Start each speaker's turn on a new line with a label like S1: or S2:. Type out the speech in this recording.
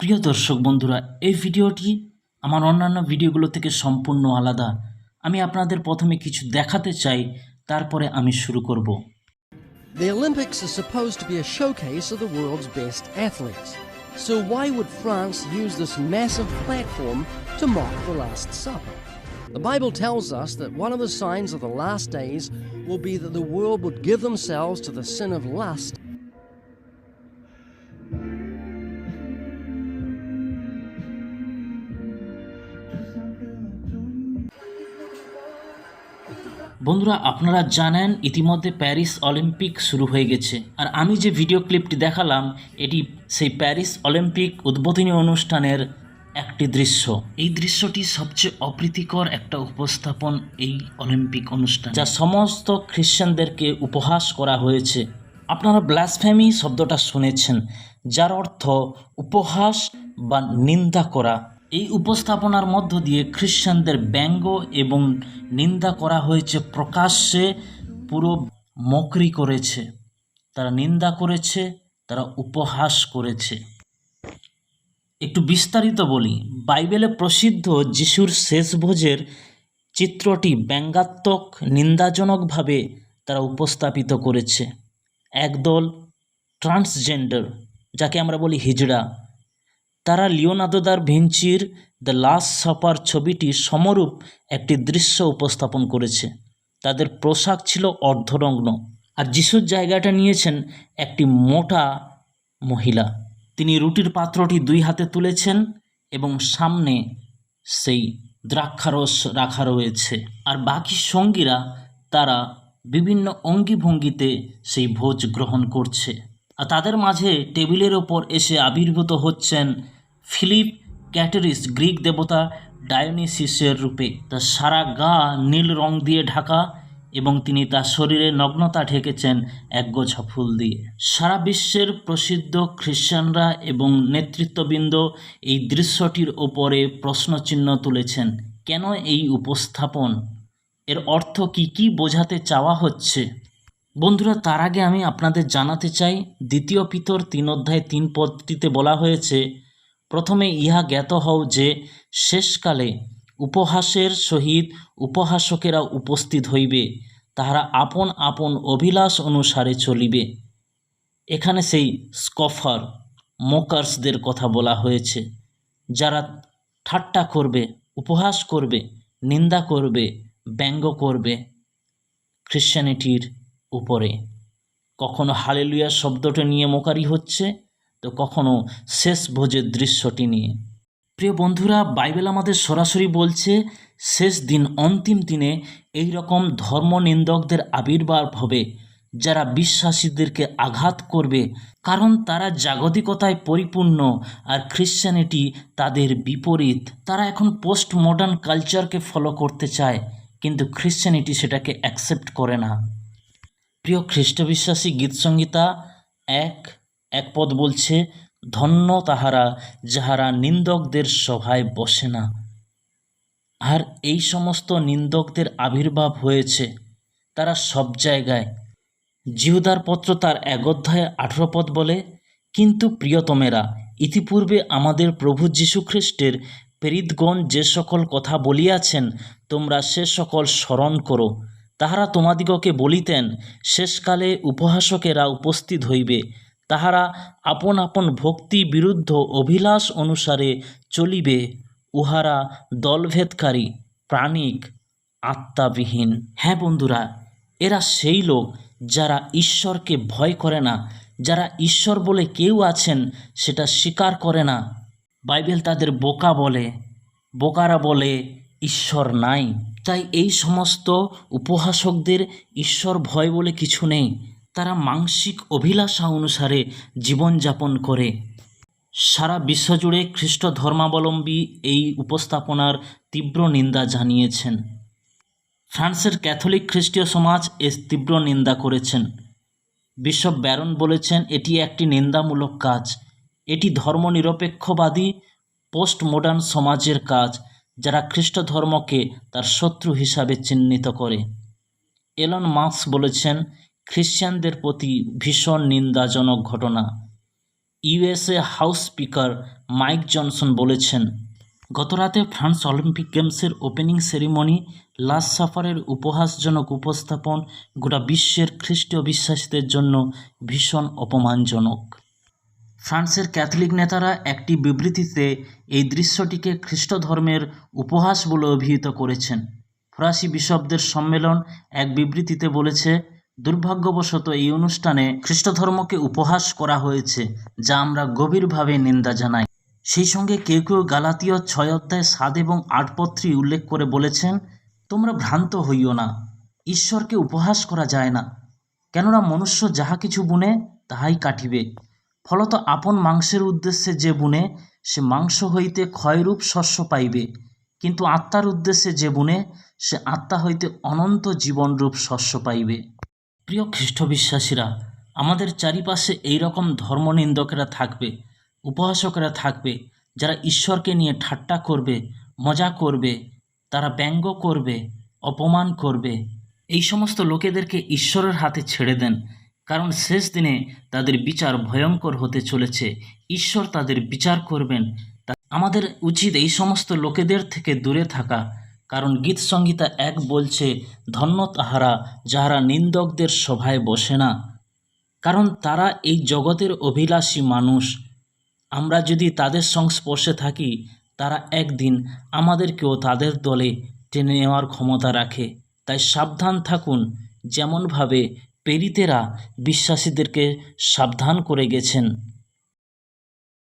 S1: প্রিয় দর্শক বন্ধুরা এই ভিডিওটি আমার অন্যান্য ভিডিওগুলো থেকে সম্পূর্ণ আলাদা আমি আপনাদের প্রথমে কিছু দেখাতে চাই তারপরে আমি শুরু করব
S2: The Olympics is supposed to be a showcase of the world's best athletes. So why would France use this massive platform to mock the Last Supper? The Bible tells us that one of the signs of the last days will be that the world would give themselves to the sin of lust
S1: বন্ধুরা, আপনারা জানেন ইতিমধ্যে Paris Olympic শুরু হয়ে গেছে। আর আমি যে video ক্লিপটি দেখালাম, এটি সেই প্যারিস অলিম্পিক উদ্বোধনী অনুষ্ঠানের একটি দৃশ্য। এই দৃশ্যটি সবচেয়ে অপ্রীতিকর একটা উপস্থাপন এই অলিম্পিক অনুষ্ঠান। যা সমস্ত খ্রিশ্চানদেরকে উপহাস করা হয়েছে। আপনারা ব্লাসফেমি শব্দটা শুনেছেন, যার অর্থ উপহাস বা নিন্দা করা। এই উপস্থাপনার মধ্য দিয়ে খ্রিশ্চানদের ব্যঙ্গ এবং নিন্দা করা হয়েছে প্রকাশ্যে, পুরো মকরি করেছে। তারা নিন্দা করেছে, তারা উপহাস করেছে। একটু বিস্তারিত বলি। বাইবেলে প্রসিদ্ধ যিশুর শেষ ভোজের চিত্রটি ব্যঙ্গাত্মক, নিন্দাজনকভাবে তারা উপস্থাপিত করেছে। একদল ট্রান্সজেন্ডার, যাকে আমরা বলি হিজড়া। তারা লিওনার্দো দার ভিঞ্চির দ্য লাস্ট সাপার ছবিটি সমরূপ একটি দৃশ্য উপস্থাপন করেছে। তাদের পোশাক ছিল অর্ধনগ্ন আর যিশুর জায়গাটা নিয়েছেন একটি মোটা মহিলা। তিনি রুটির পাত্রটি দুই হাতে তুলেছেন এবং সামনে সেই দ্রাক্ষারস রাখা রয়েছে। আর বাকি সঙ্গীরা তারা বিভিন্ন অঙ্গি ভঙ্গিতে সেই ভোজ গ্রহণ করছে। আর তাদের মাঝে টেবিলের ওপর এসে আবির্ভূত হচ্ছেন ফিলিপ ক্যাটারিস গ্রিক দেবতা ডায়োনিসিসের রূপে তার সারা গা নীল রং দিয়ে ঢাকা এবং তিনি তার শরীরে নগ্নতা ঢেকেছেন একগোছা ফুল দিয়ে। সারা বিশ্বের প্রসিদ্ধ খ্রিশ্চানরা এবং নেতৃত্ববৃন্দ এই দৃশ্যটির ওপরে প্রশ্নচিহ্ন তুলেছেন, কেন এই উপস্থাপন? এর অর্থ কি কি বোঝাতে চাওয়া হচ্ছে? বন্ধুরা, তার আগে আমি আপনাদের জানাতে চাই, দ্বিতীয় পিতর তিন অধ্যায় তিন পদটিতে বলা হয়েছে প্রথমে ইহা জ্ঞাত হও যে শেষকালে উপহাসের সহিত উপহাসকেরা উপস্থিত হইবে, তাহারা আপন আপন অভিলাষ অনুসারে চলিবে। এখানে সেই স্কফার, মোকার্সদের কথা বলা হয়েছে, যারা ঠাট্টা করবে, উপহাস করবে, নিন্দা করবে, ব্যঙ্গ করবে খ্রিশ্চানিটির উপরে। কখনো হালেলুয়া শব্দটা নিয়ে মোকারি হচ্ছে তো কখনো শেষ ভোজের দৃশ্যটি নিয়ে। প্রিয় বন্ধুরা, বাইবেল আমাদের সরাসরি বলছে, শেষ দিন অন্তিম দিনে এই রকম ধর্মনিন্দকদের আবির্ভাব হবে, যারা বিশ্বাসীদেরকে আঘাত করবে, কারণ তারা জাগতিকতায় পরিপূর্ণ আর খ্রিশ্চানিটি তাদের বিপরীত। তারা এখন পোস্ট মডার্ন কালচারকে ফলো করতে চায়, কিন্তু খ্রিশ্চানিটি সেটাকে অ্যাকসেপ্ট করে না। প্রিয় খ্রিস্টবিশ্বাসী গীতসংগীতা এক এক পদ বলছে, ধন্য তাহারা যাহারা নিন্দকদের সভায় বসে না। আর এই সমস্ত নিন্দকদের আবির্ভাব হয়েছে তারা সব জায়গায়। জিহুদার পত্র তার এক অধ্যায়ে আঠেরো পদ বলে, কিন্তু প্রিয়তমেরা, ইতিপূর্বে আমাদের প্রভু যীশুখ্রিস্টের প্রেরিতগণ যে সকল কথা বলিয়াছেন, তোমরা সে সকল স্মরণ করো। তাহারা তোমাদিগকে বলিতেন, শেষকালে উপহাসকেরা উপস্থিত হইবে তাহারা আপন আপন ভক্তি বিরুদ্ধ অভিলাষ অনুসারে চলিবে, উহারা দলভেদকারী, প্রাণিক, আত্মাবিহীন। হ্যাঁ বন্ধুরা, এরা সেই লোক যারা ঈশ্বরকে ভয় করে না, যারা ঈশ্বর বলে কেউ আছেন সেটা স্বীকার করে না। বাইবেল তাদের বোকা বলে, বোকারা বলে, ঈশ্বর নাই। তাই এই সমস্ত উপহাসকদের ঈশ্বর ভয় বলে কিছু নেই। তারা মাংসিক অভিলাষা অনুসারে জীবনযাপন করে। সারা বিশ্বজুড়ে খ্রিস্ট ধর্মাবলম্বী এই উপস্থাপনার তীব্র নিন্দা জানিয়েছেন। ফ্রান্সের ক্যাথলিক খ্রিস্টীয় সমাজ এর তীব্র নিন্দা করেছেন। বিশপ ব্যারন বলেছেন, এটি একটি নিন্দামূলক কাজ। এটি ধর্মনিরপেক্ষবাদী পোস্ট মডার্ন সমাজের কাজ, যারা খ্রিস্ট ধর্মকে তার শত্রু হিসাবে চিহ্নিত করে। এলন মার্কস বলেছেন খ্রিশ্চানদের প্রতি ভীষণ নিন্দাজনক ঘটনা। USA house speaker Mike Johnson বলেছেন, গতরাতে ফ্রান্স অলিম্পিক গেমসের ওপেনিং সেরিমনি লাস্ট সাফারের উপহাসজনক উপস্থাপন গোটা বিশ্বের খ্রিস্টীয় বিশ্বাসীদের জন্য ভীষণ অপমানজনক। ফ্রান্সের ক্যাথলিক নেতারা একটি বিবৃতিতে এই দৃশ্যটিকে খ্রিস্ট ধর্মের উপহাস বলে অভিহিত করেছেন। ফরাসি বিশপদের সম্মেলন এক বিবৃতিতে বলেছে দুর্ভাগ্যবশত এই অনুষ্ঠানে খ্রিস্ট ধর্মকে উপহাস করা হয়েছে, যা আমরা গভীরভাবে নিন্দা জানাই। সেই সঙ্গে কেউ কেউ গালাতীয় ছয় অধ্যায় সাত এবং আট পত্রী উল্লেখ করে বলেছেন, তোমরা ভ্রান্ত হইও না, ঈশ্বরকে উপহাস করা যায় না। কেননা মনুষ্য যাহা কিছু বুনে, তাহাই কাটিবে। ফলত আপন মাংসের উদ্দেশ্যে যে বুনে, সে মাংস হইতে ক্ষয়রূপ শস্য পাইবে। কিন্তু আত্মার উদ্দেশ্যে যে বুনে, সে আত্মা হইতে অনন্ত জীবনরূপ শস্য পাইবে। প্রিয় খ্রিস্ট বিশ্বাসীরা আমাদের চারিপাশে এই রকম ধর্মনিন্দকেরা থাকবে উপহাসকেরা থাকবে, যারা ঈশ্বরকে নিয়ে ঠাট্টা করবে, মজা করবে, তারা ব্যঙ্গ করবে, অপমান করবে। এই সমস্ত লোকেদেরকে ঈশ্বরের হাতে ছেড়ে দেন, কারণ শেষ দিনে তাদের বিচার ভয়ঙ্কর হতে চলেছে। ঈশ্বর তাদের বিচার করবেন। আমাদের উচিত এই সমস্ত লোকেদের থেকে দূরে থাকা কারণ গীত সংহিতা এক বলছে ধন্য তাহারা যাহারা নিন্দকদের সভায় বসে না। কারণ তারা এই জগতের অভিলাষী মানুষ। আমরা যদি তাদের সংস্পর্শে থাকি, তারা একদিন আমাদেরকেও তাদের দলে টেনে নেওয়ার ক্ষমতা রাখে। তাই সাবধান থাকুন, যেমনভাবে পেরিতেরা বিশ্বাসীদেরকে সাবধান করে গেছেন।